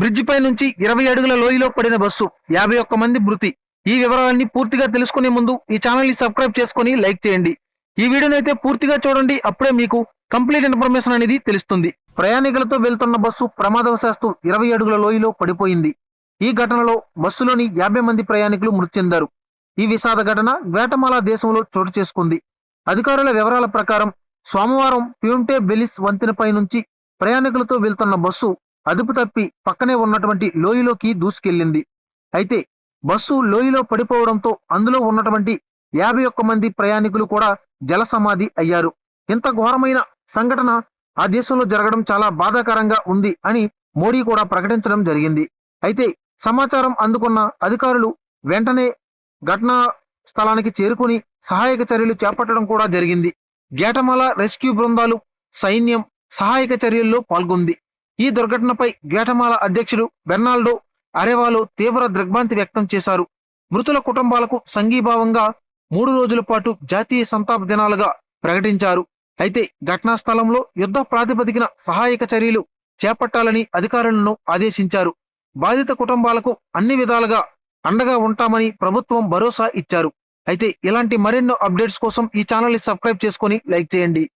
Bridge పై నుంచి ఇరవై అడుగుల లోయలో పడిన బస్సు యాభై ఒక్క మంది మృతి. ఈ వివరాలన్నీ పూర్తిగా తెలుసుకునే ముందు ఈ ఛానల్ని సబ్స్క్రైబ్ చేసుకుని లైక్ చేయండి. ఈ వీడియోని అయితే పూర్తిగా చూడండి అప్పుడే మీకు కంప్లీట్ ఇన్ఫర్మేషన్ అనేది తెలుస్తుంది. ప్రయాణికులతో వెళ్తున్న బస్సు ప్రమాదవశాస్తు ఇరవై అడుగుల లోయలో పడిపోయింది. ఈ ఘటనలో బస్సులోని యాభై మంది ప్రయాణికులు మృతి చెందారు. ఈ విషాద ఘటన గ్వేటమాలా దేశంలో చోటు చేసుకుంది. అధికారుల వివరాల ప్రకారం సోమవారం ప్యూంటే బెలిస్ వంతెనపై నుంచి ప్రయాణికులతో వెళ్తున్న బస్సు అదుపు తప్పి పక్కనే ఉన్నటువంటి లోయలోకి దూసుకెళ్ళింది అయితే బస్సు లోయలో పడిపోవడంతో అందులో ఉన్నటువంటి యాభై ఒక్క మంది ప్రయాణికులు కూడా జల సమాధి అయ్యారు. ఇంత ఘోరమైన సంఘటన ఆ దేశంలో జరగడం చాలా బాధాకరంగా ఉంది అని మోడీ కూడా ప్రకటించడం జరిగింది. అయితే సమాచారం అందుకున్న అధికారులు వెంటనే ఘటనా స్థలానికి చేరుకుని సహాయక చర్యలు చేపట్టడం కూడా జరిగింది. గేటమాల రెస్క్యూ బృందాలు సైన్యం సహాయక చర్యల్లో పాల్గొంది. ఈ దుర్ఘటనపై గ్వేటమాల అధ్యక్షుడు బెర్నాల్డో అరెవాలో తీవ్ర దిగ్భ్రాంతి వ్యక్తం చేశారు. మృతుల కుటుంబాలకు సంఘీభావంగా మూడు రోజుల పాటు జాతీయ సంతాప దినాలుగా ప్రకటించారు. అయితే ఘటనా స్థలంలో యుద్ధ ప్రాతిపదికన సహాయక చర్యలు చేపట్టాలని అధికారులను ఆదేశించారు. బాధిత కుటుంబాలకు అన్ని విధాలుగా అండగా ఉంటామని ప్రభుత్వం భరోసా ఇచ్చారు. అయితే ఇలాంటి మరెన్నో అప్డేట్స్ కోసం ఈ ఛానల్ని సబ్స్క్రైబ్ చేసుకొని లైక్ చేయండి.